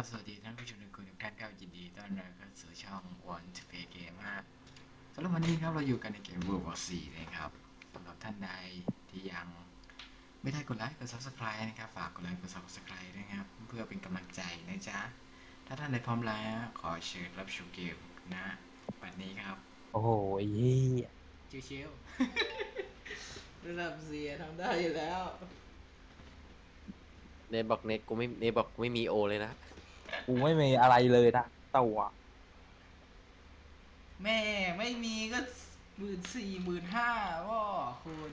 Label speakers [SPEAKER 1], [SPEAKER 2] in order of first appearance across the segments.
[SPEAKER 1] กับสวัสดีท่านผู้ชมทุกคนทุกท่านครับยินดีต้อนรับเข้าสู่ช่อง One to Play Game ฮะสำหรับวันนี้ครับเราอยู่กันในเกม World War 4นะครับสำหรับท่านใดที่ยังไม่ได้กดไลค์กด Subscribe นะครับฝากกดไลค์กด Subscribe ด้วยนะครับเพื่อเป็นกำลังใจนะจ๊ะถ้าท่านใดพร้อมแล้วขอเชิญรับชมเกมนะวันนี้ครับ
[SPEAKER 2] โอ้โหไอ้เหี้ย
[SPEAKER 1] ชิวๆระดับเสียทำได้อยู่แล้ว
[SPEAKER 3] เนทบอกเน็ตกูไม่เนทบอกกูไม่มีโอเลยนะ
[SPEAKER 2] กูไม่มีอะไรเลยนะตัว
[SPEAKER 1] แม่ไม่มีก็หมื่นสี่หมื่นห้าว่คุณ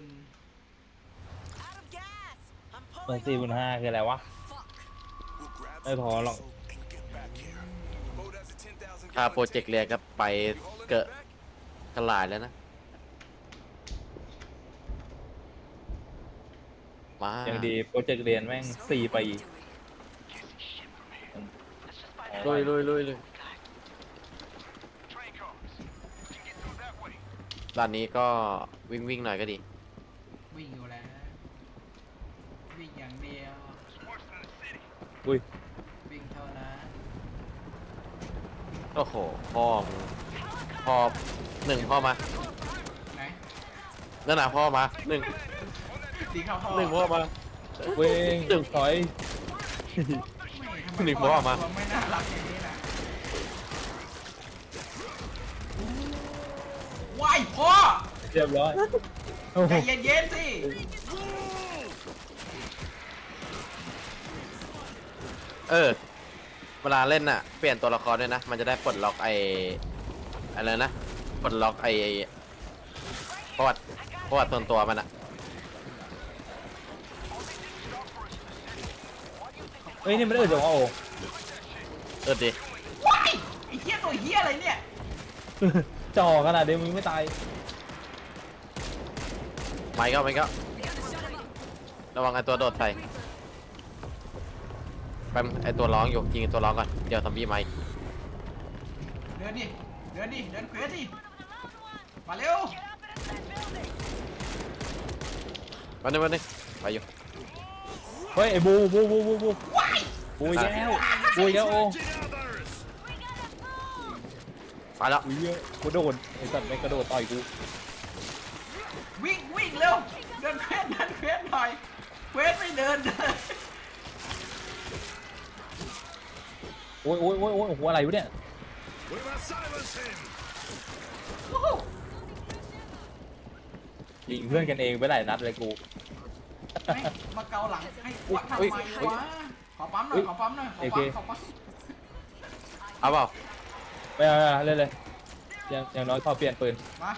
[SPEAKER 4] Out of gas! I'm
[SPEAKER 2] เปิด
[SPEAKER 4] pulling
[SPEAKER 2] สี่พัน
[SPEAKER 4] over.
[SPEAKER 2] ห้าคืออะไรวะ
[SPEAKER 4] Fuck.
[SPEAKER 2] ไม่พอหรอก
[SPEAKER 3] ค่าโปรเจกต์เรียนก็ไปเกิดทลายแล้วนะ มา
[SPEAKER 2] อย่างดีโปรเจกต์เรียนแม่งสี่ปี
[SPEAKER 3] ลุยลุยลุยลุยร้านนี้ก็วิ่งวิ่งหน่อยก็ดี
[SPEAKER 1] วิ่งอยู่แล้ว วิ่งอย่างเดียว
[SPEAKER 2] อุ้ย
[SPEAKER 1] วิ่งเท่านั้น
[SPEAKER 3] โอ้โห พ่อมึงพ่อหนึ่งพ่อมา
[SPEAKER 1] ไหน
[SPEAKER 3] นั่นน่ะพ่อมาหนึ่ง
[SPEAKER 1] ตีเข้าพ่อ
[SPEAKER 3] หนึ่งพ่อมา
[SPEAKER 2] เว้ง
[SPEAKER 3] ตึง
[SPEAKER 2] ถอย
[SPEAKER 1] ไม่ทำไห
[SPEAKER 3] นึ่งพ่อมา
[SPEAKER 1] ตัวไม่น่ารักอย่างนี้นะว้ายพ่อ
[SPEAKER 2] เรียบร้อยโอ้โห
[SPEAKER 1] ใจเย็นๆสิ
[SPEAKER 3] เออ เวลาเล่นน่ะ เปลี่ยนตัวละครด้วยนะ มันจะได้ปลดล็อกไออะไรนะ ปลดล็อกไอประวัติประวัติส่วนตัวมันอะ
[SPEAKER 2] เฮ้ยนี่มันเออจังวะโอ้
[SPEAKER 3] เออดิ
[SPEAKER 1] ว้ายไอ้เหี้ยตัวเหี้ยอะไรเนี่ย
[SPEAKER 2] จ่อขนาดเดียวมึงไม่ตาย
[SPEAKER 3] ไม่ก็ไม่ก็ระวังไอตัวโดดใส่แป๊บไอตัวร้องอยู่ยิงไอ้ตัวร้องก่อนเดี๋ยวซอมบี้มาอีก
[SPEAKER 1] เดินดิเดินดิเดินเควสดิมาเร็ว
[SPEAKER 3] มาหนึ่งมาหนึ่งไปอยู่
[SPEAKER 2] เฮ้ยไอ้บูบูบูบูบู
[SPEAKER 1] ว้าย
[SPEAKER 2] บูอีกแล้วบูอีกแล้วโอ้
[SPEAKER 3] ไปแล้ว
[SPEAKER 2] อุ้ยเยอะกูโดนไอ้สัตว์ไม่งกระโดดต่อยกู
[SPEAKER 1] วิ่งวิ่งเร็วเดินเควสเดินเควสหน่อยเควสไม่เดินเลย
[SPEAKER 2] โอ้ยโอ้ยโอ้ยโอ้ยโอ้โหอะไรวะเนี่ย
[SPEAKER 1] โอ้โห
[SPEAKER 2] ยิงเพื่อนกันเองไปหลายนัดเลยกู
[SPEAKER 1] แม่งมาเกาหลังให้กวดทำไมวะขอปั๊มหน่อยขอปั๊มหน่อยขอปั๊มขอปั๊ม
[SPEAKER 3] เอาเปล่า
[SPEAKER 2] ไม่เอาไม่เอาเล่นเลยยังยังน้อยพอเปลี่ยนปืน
[SPEAKER 1] มา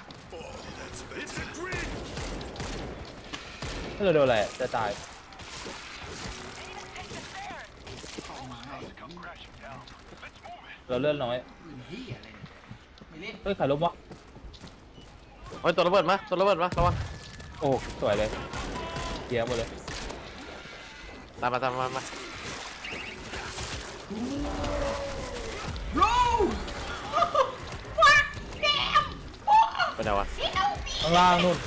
[SPEAKER 2] ถ้าเราโดนอะไรจะตาย
[SPEAKER 1] เข้ามาให้
[SPEAKER 2] เราเลื่อนน้อย
[SPEAKER 1] ปืนเหี้ยอะไรเนี่ยไม่เล่น
[SPEAKER 2] เฮ้ยขายลบวะ
[SPEAKER 3] เฮ้ยตัวระเบิดมาตัวระเบิดมาระวัง
[SPEAKER 2] โอ้สวยเลย เกียร์หมดเลย
[SPEAKER 3] ตามมาตามมามา
[SPEAKER 1] รูว้าแดมโอ้
[SPEAKER 3] ไปไหนวะ
[SPEAKER 2] ข้างล่างนู่น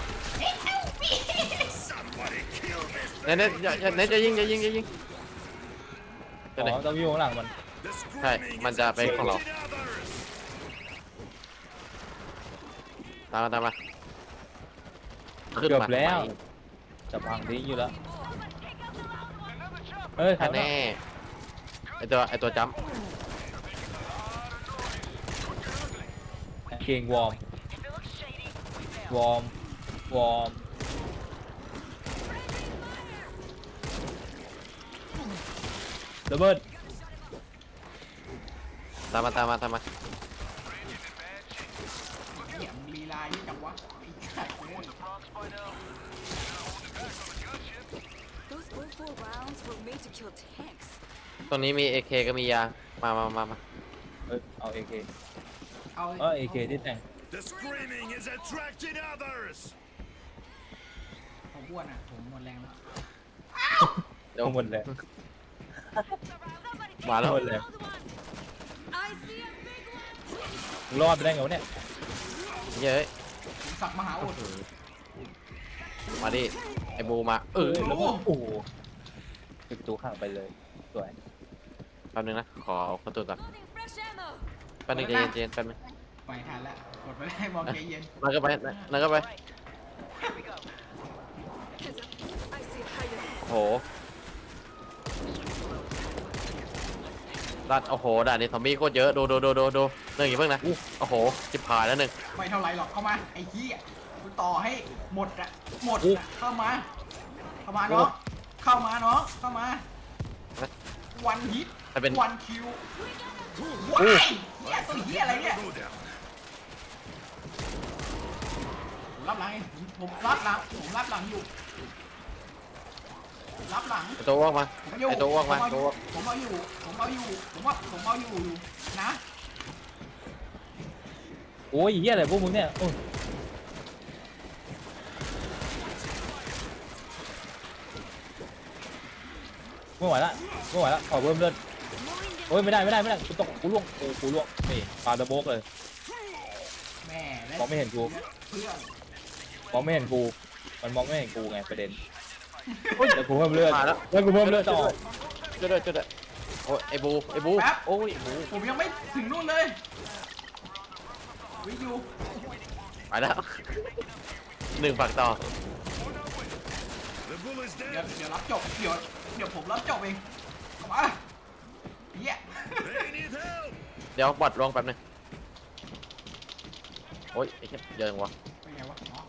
[SPEAKER 3] เน็ตเน็ตอย่าอย่าเน็ตจะยิงอย่ายิงอย่ายิง
[SPEAKER 2] อ๋
[SPEAKER 3] จะไหน
[SPEAKER 2] อต้องอยู่ข้างหลังมัน
[SPEAKER 3] ใช่ มันจะเป็นของเรา ตามมาตามมาขึ้น
[SPEAKER 2] เกือบ
[SPEAKER 3] มา
[SPEAKER 2] แล้ว
[SPEAKER 3] ทำไม
[SPEAKER 2] จะพังทิ้งอยู่แล้ว เฮ้ย
[SPEAKER 3] แค่แน่ไอตัวไอตัวจัมป์
[SPEAKER 2] เก่งวอร์ม วอร์ม วอร์ม ระเบิด
[SPEAKER 3] ตามมาตามมาตามมา
[SPEAKER 1] เหี้ยมึงลีลายิ่งจังวะไอ้ไข่โง่
[SPEAKER 4] Those 04 rounds were made to kill tanks.
[SPEAKER 3] ตรงนี้มี AK ก็มียา มามามามา
[SPEAKER 2] เอ้ยเอาเอเค
[SPEAKER 1] เอา
[SPEAKER 2] เออเอเคที่แต่ง
[SPEAKER 5] The screaming is attracting others!
[SPEAKER 1] ผมอ้วนอะ ผมหมดแรงแล้ว
[SPEAKER 3] เดี๋ยว
[SPEAKER 2] หมดเลย
[SPEAKER 3] มาแล้ว
[SPEAKER 2] หมดเลย
[SPEAKER 4] I see a big one!
[SPEAKER 2] รอดไปได้ไงวะเนี่ย
[SPEAKER 3] เย้ย
[SPEAKER 1] ผมสักมหาอุด
[SPEAKER 3] มาดิไอบูมา เออ
[SPEAKER 2] แล้วก็โอ้โหปิดประตูข้างไปเลยสวย
[SPEAKER 3] แป๊บนึงนะ ขอเอากระตุ้นก่อน
[SPEAKER 4] Loading fresh ammo.
[SPEAKER 3] แป๊บนึงใจเย็นๆแป๊บนึง
[SPEAKER 1] ไปทันแล้วกดไปได้บอกใจเย็น
[SPEAKER 3] นั่นก็ไปนั่นก็ไป
[SPEAKER 4] Heads up. I see a hider.
[SPEAKER 3] โอ้โหด้านโอ้โหด่านนี้ซอมบี้โคตรเยอะ ดูดูดูดูดูหนึ่งอย่าเพิ่งนะ โอ้โหจิบหายแล้วหนึ่ง
[SPEAKER 1] ไม่เท่าไรหรอกเข้ามาไอ้เหี้ยกู ต่อให้หมดอะหมดอะเข้ามา เข้ามาน้องเข้ามาน้องเข้ามา วันฮิต
[SPEAKER 3] แต่เป็น
[SPEAKER 1] วันคิวว้ายเหี้ยตัวเหี้ยอะไรเนี่ย
[SPEAKER 5] Go down.
[SPEAKER 1] ผมรับหลังเองผมรับหลังผมรับหลังอยู่ รับหลัง
[SPEAKER 3] ไอตัวอ้วกมา
[SPEAKER 1] ผมอยู่
[SPEAKER 3] ไอตัวอ้วกมา
[SPEAKER 1] ผม
[SPEAKER 3] ตัวอ้วก
[SPEAKER 1] เอาอยู่ ผมเอาอยู่ ผมว่าผมเอาอยู่อยู่นะ
[SPEAKER 2] โอ้ยเหี้ยอะไรพวกมึงเนี่ยโอ้ย ไม่ไหวละไม่ไหวละขอเพิ่มเลือดโอ้ยไม่ได้ไม่ได้ไม่ได้กูตกกูล่วงโอ้กูล่วงนี่ปาตะโบกเลย
[SPEAKER 1] แม่และ
[SPEAKER 2] มองไม่เห็นกู
[SPEAKER 1] เพื่อน
[SPEAKER 2] มองไม่เห็นกูมันมองไม่เห็นกูไงประเด็นเดี๋ยวกูเพิ่มเลือด
[SPEAKER 3] มาแล้ว
[SPEAKER 2] แล้วกูเพิ่มเลือดต่อ
[SPEAKER 3] ช่วยด้วยช่วยด้วยโอ้ยไอบูไอบูโอ้ยบู
[SPEAKER 1] ผมยังไม่ถึงนู่นเลยวิอยู่
[SPEAKER 3] ไปแล้วหนึ่งฝักต่อ
[SPEAKER 5] The bull is
[SPEAKER 1] เดี๋ยว
[SPEAKER 5] dead.
[SPEAKER 1] เดี๋ยวรับจบเดี๋ยวเดี๋ยวผมรับจบเองเข้ามาเหี้ย
[SPEAKER 5] They need help.
[SPEAKER 3] เดี๋ยวบอดลงแป๊บนึงโอ้ยไอ้เหี้ยเยอะจังวะ
[SPEAKER 1] เป็นไงวะอ๋อ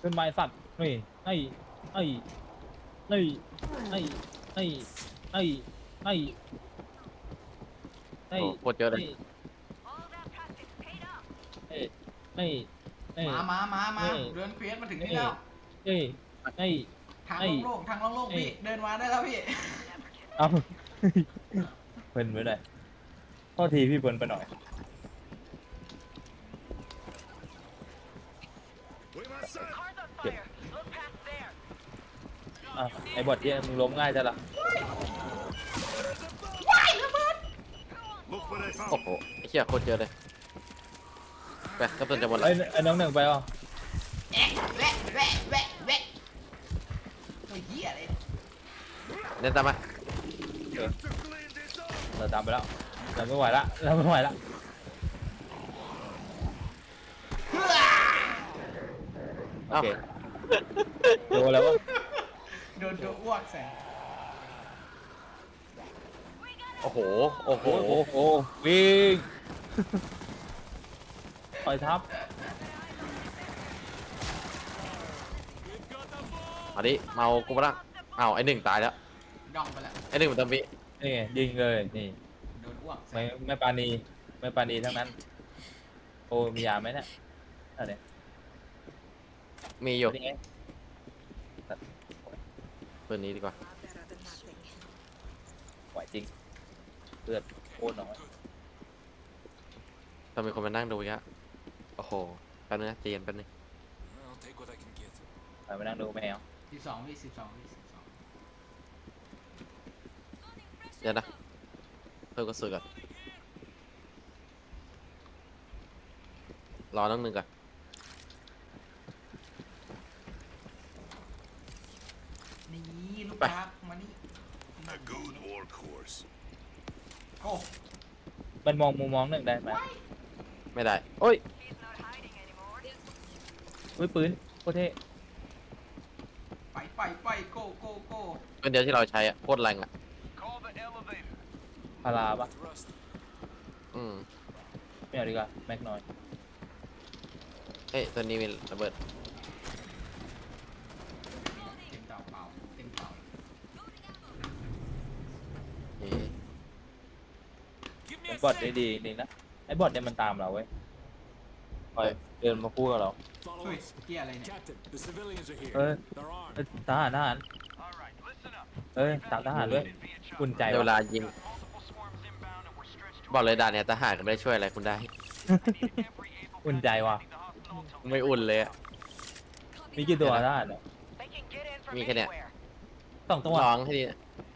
[SPEAKER 2] ขึ้นไม้สัตว์นี่ไอ้ไอ้ไอ้ไอ้ไอ้ไอ้ไอ้ไอ้
[SPEAKER 3] โอ้โคตรเยอะเลย
[SPEAKER 2] ไอ้ไอ้ไอ้
[SPEAKER 1] มามามามา
[SPEAKER 2] เอ้ย
[SPEAKER 1] เดินเควสมาถึงนี่แล้ว
[SPEAKER 2] ไอ้ไอ้
[SPEAKER 1] ทาง
[SPEAKER 2] เอ้ย
[SPEAKER 1] โล่งๆทางโล่งๆ
[SPEAKER 2] เอ้ย
[SPEAKER 1] พี่เดินมาได้แล้วพี่
[SPEAKER 2] เอาเพิ่นไปหน่อยโทษทีพี่เพิ่นไปหน่อย
[SPEAKER 5] We must set.
[SPEAKER 2] อะไอ้บอดเนี่ยมึงล้มง่ายจังล่ะ
[SPEAKER 5] Look what I
[SPEAKER 3] โอ้
[SPEAKER 5] found.
[SPEAKER 3] โหไอ้เหี้ยโคตรเยอะเลย ไปกระตุ้นจะหมดแล้ว
[SPEAKER 2] ไอ้ไอ้น้องหนึ่งไปอะ
[SPEAKER 1] แอะแวะแวะแวะแวะตัวเหี้ยเลย
[SPEAKER 3] เน้นตามมา
[SPEAKER 5] Got to clean this up.
[SPEAKER 2] เราตามไปแล้วเราไม่ไหวละเราไม่ไหวละ
[SPEAKER 1] เฮ้อ
[SPEAKER 2] โอ
[SPEAKER 3] เอ้า
[SPEAKER 2] เคโดนแล้ววะ
[SPEAKER 1] โดนตัวอ้วกใส่
[SPEAKER 3] โอ้โห โอ้โห
[SPEAKER 2] โอ้โหวิ่งต่อยทับ
[SPEAKER 3] มาดิเมากูมาละอ้าวไอ้หนึ่งตายแล้ว
[SPEAKER 1] ดองไปแล้ว
[SPEAKER 3] ไอ้หนึ่งมันตะบิ
[SPEAKER 2] นี่ไงยิงเลยนี่
[SPEAKER 1] โดนอ้วกใส่
[SPEAKER 2] ไม่ไม่ปานีไม่ปานีทั้งนั้น โอ้มียาไหมเนี่ยอะไร
[SPEAKER 3] มีอยู่
[SPEAKER 2] เป็นไง
[SPEAKER 3] ปืนนี้ดีกว่า
[SPEAKER 4] Better than nothing.
[SPEAKER 2] ไหวจริงเลือดโคตรน้อย
[SPEAKER 3] ถ้ามีคนมานั่งดูอีกฮะโอ้โหแป๊บนึงนะใจเย็นแป๊บนึง
[SPEAKER 5] I'll take what I can get.
[SPEAKER 2] ไปไปนั่งดูแมว
[SPEAKER 1] สิบสองวิสิบสองวิสิบสอง
[SPEAKER 3] เดี๋ยวนะเพิ่มกระสุนก่อนรอน้องหนึ่งก่อน
[SPEAKER 1] นี่ลูก
[SPEAKER 3] ไป
[SPEAKER 1] ค้ามานี่
[SPEAKER 5] A good workhorse.
[SPEAKER 1] โอ้
[SPEAKER 2] มันมองมุมมองหนึ่งได้ไหม
[SPEAKER 3] ไม่ได้โอ้ย
[SPEAKER 2] อุ้ยปืนโคตรเท่
[SPEAKER 1] ไปไปไปโกโกโก
[SPEAKER 3] เป็นเดียวที่เราใช้อะโคตรแรงอะ
[SPEAKER 2] พาราปะ
[SPEAKER 3] อืม
[SPEAKER 2] ไม่เอาดีกว่าแม็กน้อย
[SPEAKER 3] เฮ้ยตัวนี้มีระเบิด
[SPEAKER 1] เต็มเต่าเปล่าเต็มเต่า
[SPEAKER 3] นี่
[SPEAKER 5] Give
[SPEAKER 2] ไอ้บอทได้ดีนี่นะไอ้บอทเนี่ยมันตามเราเว้ยคอยเดินมาคู่กับเรา
[SPEAKER 1] เฮ้ยเหี้ยอะไรเนี่ย
[SPEAKER 5] Captain, the civilians are here.
[SPEAKER 2] Uh,
[SPEAKER 5] They're armed.
[SPEAKER 2] เอ้ยทหารทหารเอ้ยตามทหารด้วย อุ่นใจ
[SPEAKER 3] ในเว
[SPEAKER 2] ว่ะ
[SPEAKER 3] ลายิง บอกเลยด่านเนี่ยทหารก็ไม่ได้ช่วยอะไรคุณได้
[SPEAKER 2] อุ่นใจว่ะ
[SPEAKER 3] ไม่อุ่นเลยอะ
[SPEAKER 2] มีกี่ตัวทหารเนี่ย
[SPEAKER 3] มีแค่เนี้ย
[SPEAKER 2] สองตัว
[SPEAKER 3] ร้องให้ดี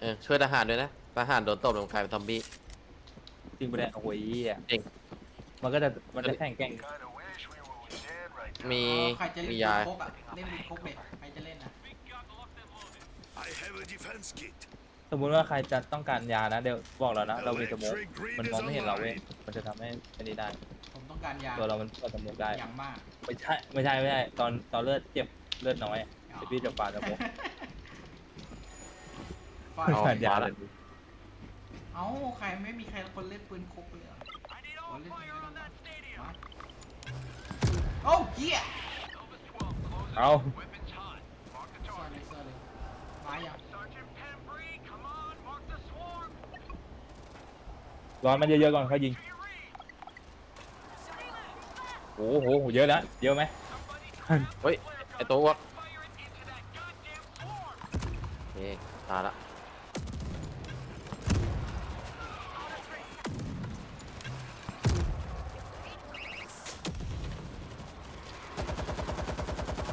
[SPEAKER 3] เออช่วยทหารด้วยนะทหารโดนตบลงกลายเป็นซอมบี้
[SPEAKER 2] จริงปะเนี่ยโอ้โหเหี้ย
[SPEAKER 3] จริง
[SPEAKER 2] มันก็จะมันจะแข่งแกร่ง
[SPEAKER 3] มี
[SPEAKER 1] ใครจะเล่น
[SPEAKER 3] มี
[SPEAKER 1] ปื
[SPEAKER 3] ยา
[SPEAKER 1] นพกอะเล่นปืนพกเด็กใครจะเล่นอะ
[SPEAKER 5] I have a defense kit.
[SPEAKER 2] สมมุติว่าใครจะต้องการยานะเดี๋ยวบอกเรานะเรามีสโมุก
[SPEAKER 5] Electric grid
[SPEAKER 2] มัน
[SPEAKER 5] is
[SPEAKER 2] มองไม่เห็นเราเว้ย
[SPEAKER 5] online.
[SPEAKER 2] มันจะทำให้อันนี้ได้
[SPEAKER 1] ผมต้องการยา
[SPEAKER 2] ตัวเรามันเปิดสโมุกได้
[SPEAKER 1] อย่างมาก
[SPEAKER 2] ไม่ใช่ไม่ใช่ไม่ใช่ตอนตอนเลือดเจ็บเลือดน้อยอะเดี๋ยวพี่จะปาสโมุก
[SPEAKER 1] ฟาด
[SPEAKER 3] เอา
[SPEAKER 2] ขาดยา
[SPEAKER 3] มา
[SPEAKER 2] เล
[SPEAKER 3] ละ
[SPEAKER 2] ย
[SPEAKER 1] เอ้าใครไม่มีใครคนเล่นปืนคกเลยเหรออ๋อเล่นปืนไม่ได้เหรอวะโอ้เหี้ย
[SPEAKER 2] เอา
[SPEAKER 1] sorry sorry มาอย่าง
[SPEAKER 2] ร้อนมันเยอะๆก่อนเขายิงโอ้โหเยอะแล้วเยอะไหม
[SPEAKER 3] เฮ้ยไอตัวอ้วกโอเคตายละ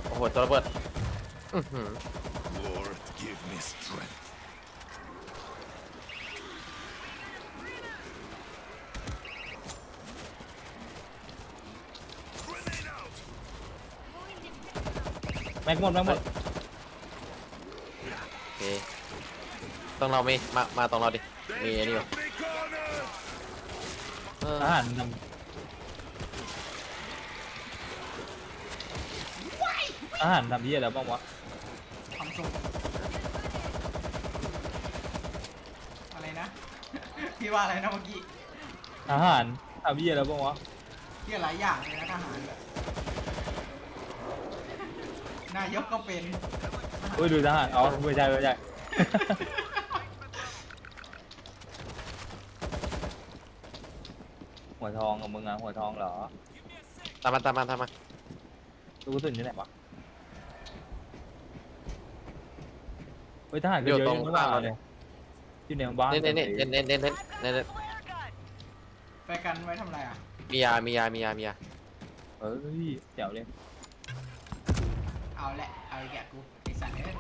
[SPEAKER 3] โอ้โหตัวระเบิดอือหือ
[SPEAKER 5] Lord, give me strength.
[SPEAKER 2] แม็กหมดแม็กหมด
[SPEAKER 3] โอเคต้องเรามีมามาตรงเราดิมีไอ้นี่อยู่
[SPEAKER 5] Me cornered!
[SPEAKER 3] เออ
[SPEAKER 2] อาหารนำอาหารทำยี่อะไรบ้างวะ
[SPEAKER 1] ทำส่งอะไรนะ พี่ว่าอะไรนะเมื่อกี้
[SPEAKER 2] อาหารทำยี่อะไรบ้างวะ
[SPEAKER 1] พี่หลายอย่างเลยนะทหารแบบนายกก็เป็น
[SPEAKER 2] อุ้ยดูทหารอ๋อไม่ใช่ไม่ใช่ หัวทองกับมึงอะหัวทองเหรอ
[SPEAKER 3] ตามมาตามมาตามมา
[SPEAKER 2] ลูกกระสุนที่ไหนวะเฮ้ยทหารก็
[SPEAKER 3] อยู่
[SPEAKER 2] เยอะ
[SPEAKER 3] ตรง
[SPEAKER 2] ยังไม่
[SPEAKER 3] ข้าง
[SPEAKER 2] ว่า
[SPEAKER 3] เรา
[SPEAKER 2] เล
[SPEAKER 3] เนี่ยย
[SPEAKER 2] อยู่ในบ้าน
[SPEAKER 3] เน้นเน้นเน้นเน้นเน้นเน้นเน้นเน้น
[SPEAKER 1] ไปกันไว้ทำอะไรอะ
[SPEAKER 3] มียามียามียามียา
[SPEAKER 2] เฮ้ยเจ๋วเลย
[SPEAKER 1] เอาแหละ เอาอีกแกกูไอสัตว์เอ้ย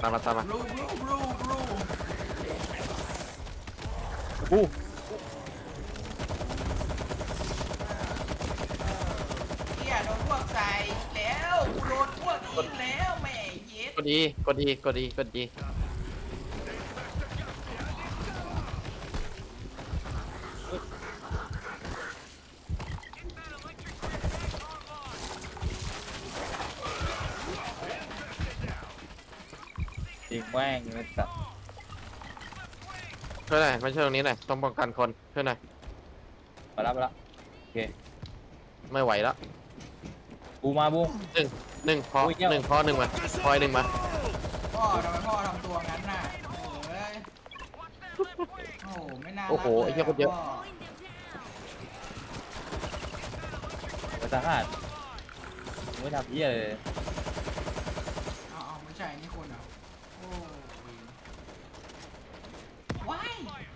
[SPEAKER 3] ตามมาตามมา
[SPEAKER 1] บลูบลูบลูบลู
[SPEAKER 2] อู้
[SPEAKER 1] เฮียโดนพวกใส่อีกแล้วกูโดนพวกอีกแล้วแม่เย็ด
[SPEAKER 3] กดดีกดดีกดดีกดดี
[SPEAKER 2] จริงแม่งเลยสัตว์
[SPEAKER 3] ช่วยหน่อยมาช่วยตรงนี้หน่อยต้องป้องกันคนช่วยหน่อย
[SPEAKER 2] ไปรับไปรับโอเค
[SPEAKER 3] ไม่ไหวแล้ว
[SPEAKER 2] บูมาบู
[SPEAKER 3] หนึ่งหนึ่งพอ
[SPEAKER 2] โอ้ยเหี้ย
[SPEAKER 3] หนึ่งพอหนึ่งมาพออีกหนึ่งมา
[SPEAKER 1] พ่อทำไมพ่อทำตัวงั้นน่ะโอ้ยโอ้โหไม่น่ารัก
[SPEAKER 3] โอ้โหไอ้เหี้ยคนเยอะ
[SPEAKER 1] พ่
[SPEAKER 2] ไปทหารมึงไม่ทำยี่อะไรเลย
[SPEAKER 1] เอาเอาไม่ใช่นี่คนเหรอโอ้ยว้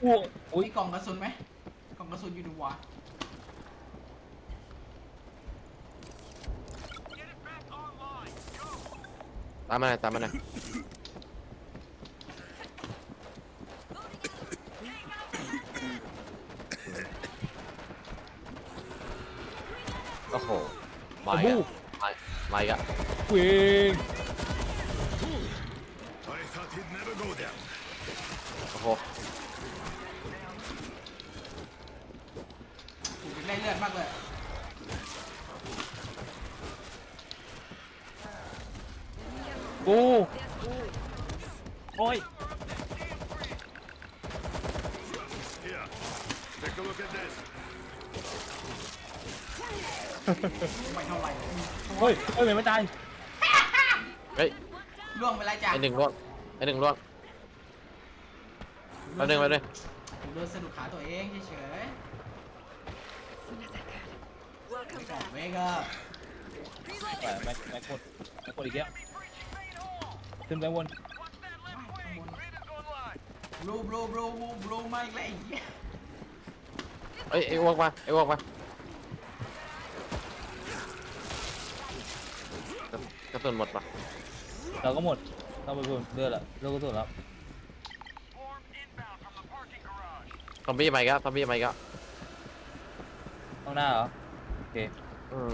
[SPEAKER 1] าย
[SPEAKER 2] อู้อุ้ย
[SPEAKER 1] มีกล่องกระสุนไหมกล่องกระสุนอยู่ดูวะ
[SPEAKER 3] ตามมาหน่อยตามมาหน่อยโอ้โหมาอีกอะมามาอีกอะ
[SPEAKER 2] วิ่ง
[SPEAKER 5] I thought he'd never go down.
[SPEAKER 3] โอ้โห
[SPEAKER 1] กูจะได้เลือดมากเลย
[SPEAKER 2] กูโอ้ย
[SPEAKER 5] Here, take a look at this.
[SPEAKER 1] ไม่ เท่าไหร่
[SPEAKER 2] เฮ้ยเฮ้ยไม่ตาย
[SPEAKER 3] เฮ้ย
[SPEAKER 1] ล่วงไปแล้วจ้ะ
[SPEAKER 3] ไอหนึ่งล่วงไอหนึ่งล่วงแป๊บนึงแป๊บนึง
[SPEAKER 1] กูโดนสะดุดขาตัวเองเฉย
[SPEAKER 4] Welcome
[SPEAKER 1] ๆกล่อง
[SPEAKER 4] back.
[SPEAKER 1] เวกอะ
[SPEAKER 2] แต่แม็กแม็กกดแม็กกดอีกแล้วขึ้นไปบน
[SPEAKER 1] บลูบลูบลูบลูบลูมาอีกแล้วไอ้เหี้ย
[SPEAKER 3] เอ้ยไอ้อ้วกมาไอ้อ้วกมา กระสุนหมดปะ
[SPEAKER 2] เราก็หมดต้องไปบนเลือดละเลือดก็สุดแล้ว
[SPEAKER 3] ซอมบี้มาอีกแล้วซอมบี้มาอีกแล้ว
[SPEAKER 2] ข้างหน้าเหรอโอเค
[SPEAKER 3] อืม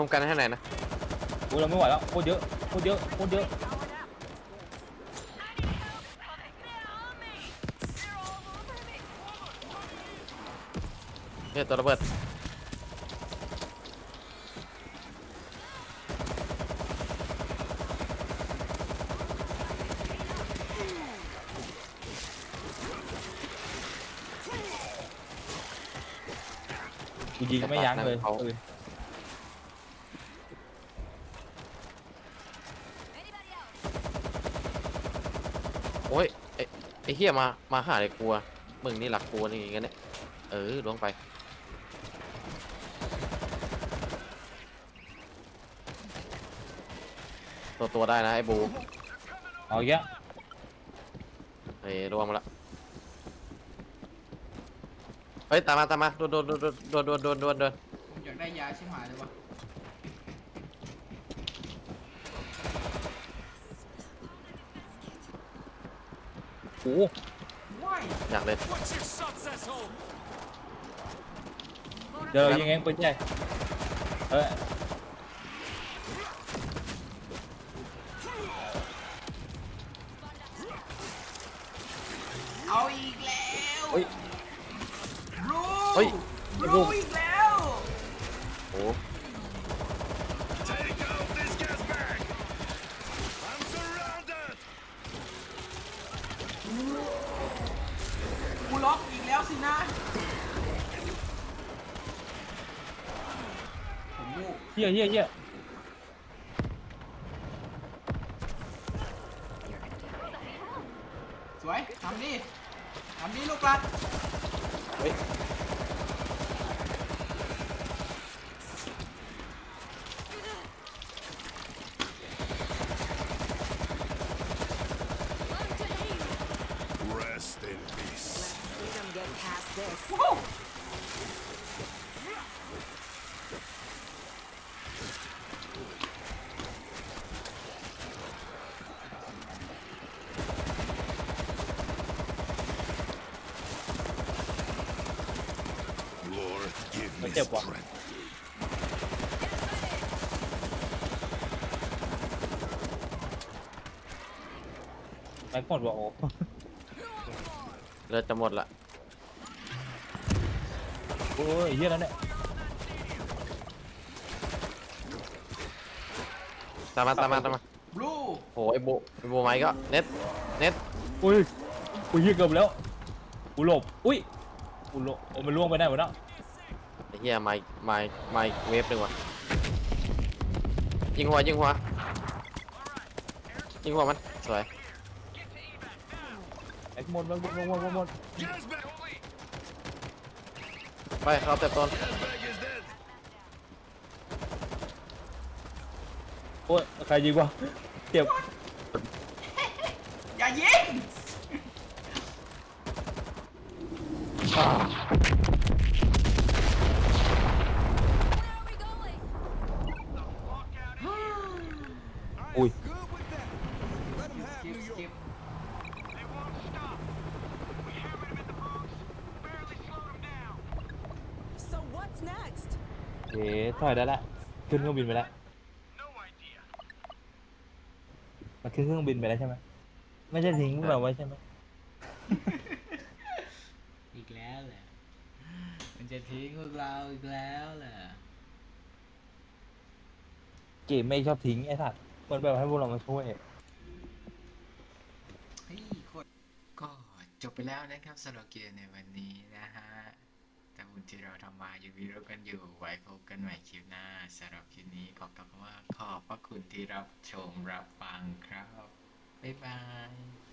[SPEAKER 1] ยิง
[SPEAKER 3] คุ้มกันให้ไหนอยนะ
[SPEAKER 2] กูเราไม่ไหวแล้วโคตรเยอะโคตรเยอะโคตรเยอะ
[SPEAKER 3] เนี่ยตัวระเบิด
[SPEAKER 2] กูยิงไม่ยั้งเลย
[SPEAKER 3] เขา
[SPEAKER 2] ปืน
[SPEAKER 3] โอ้ยไอ้ไอ้เฮียมา มาหาเลยกลัว มึงนี่หลักกลัวนี่อย่างเงี้ยเนี่ยเออลวงไป ตัวตัวได้นะไอ้บู
[SPEAKER 2] เอาอีกแล้ว
[SPEAKER 3] เฮ้ยลวงมาละเฮ้ยตามมาตามมาโดนโดนโดนโดนโดนโดนโดนโดน
[SPEAKER 1] ผมอยากได้ยาชิบหายเลยวะ
[SPEAKER 2] อ
[SPEAKER 1] ย
[SPEAKER 3] อยากเล่น
[SPEAKER 2] เดี๋ยวเรายิงเองปืนใหญ่เออ
[SPEAKER 1] เฮี
[SPEAKER 2] ย
[SPEAKER 3] เฮีย
[SPEAKER 2] เฮีย
[SPEAKER 1] สวยทำดิทำดิลูกรัด
[SPEAKER 3] เฮ้ย
[SPEAKER 5] Rest in peace.
[SPEAKER 4] See them get past this.
[SPEAKER 1] วู้
[SPEAKER 5] Lord, give me
[SPEAKER 2] Wait, there, what?
[SPEAKER 5] strength.
[SPEAKER 2] แม็กหมดว่ะโอ้
[SPEAKER 3] เลือดจะหมดละ
[SPEAKER 2] โอ้ยเฮียแล้วเนี่ย
[SPEAKER 3] ตามมาตามมาตามมา
[SPEAKER 1] บลู
[SPEAKER 3] โอ้ไอ้บูไอ้บูไม้ก็เน็ตเน็ต
[SPEAKER 2] อุ้ยกูยิงเกือบแล้วกูหลบอุ้ยกูหลบโอ้มันล่วงไปได้หมดแล้ว
[SPEAKER 3] ไอ้ เหี้ยไม้ไม้ไม้เวฟหนึ่งว่ะยิงหัวยิงหัวยิงหัวมันสวย
[SPEAKER 2] แม็กหมดแม็กหมดแม็กหมดแม็กหมด
[SPEAKER 5] Gas bag.
[SPEAKER 3] ไปเขาเต็มต้น
[SPEAKER 5] Gas bag is dead.
[SPEAKER 2] โอ้ยใครยิงวะเจ็บ
[SPEAKER 1] อย่ายิง
[SPEAKER 2] อุ้ย
[SPEAKER 1] สกิปสกิป
[SPEAKER 4] So what's next?
[SPEAKER 2] เอ๋ ถอยได้ละขึ้นเครื่องบินไปแล้วมันขึ้นเครื่องบินไปแล้วใช่ไหมไม่ใช่ทิ้งพวกเราไว้ใช่ไหม
[SPEAKER 1] อีกแล้วเหรอมันจะทิ้งพวกเราอีกแล้วเหรอ
[SPEAKER 2] เกมไม่ชอบทิ้งไอ้สัตว์มันแบบให้พวกเรามาช่วย
[SPEAKER 1] เฮ้ยโคตรก็จบไปแล้วนะครับสำหรับเกมในวันนี้นะฮะแต่ บุญที่เราทำมาอยู่วิรกันอยู่ไว้พบกันใหม่คลิปหน้าสำหรับคลิปนี้ขอกล่าวคำว่าขอบพระคุณที่รับชมรับฟังครับ บ๊ายบาย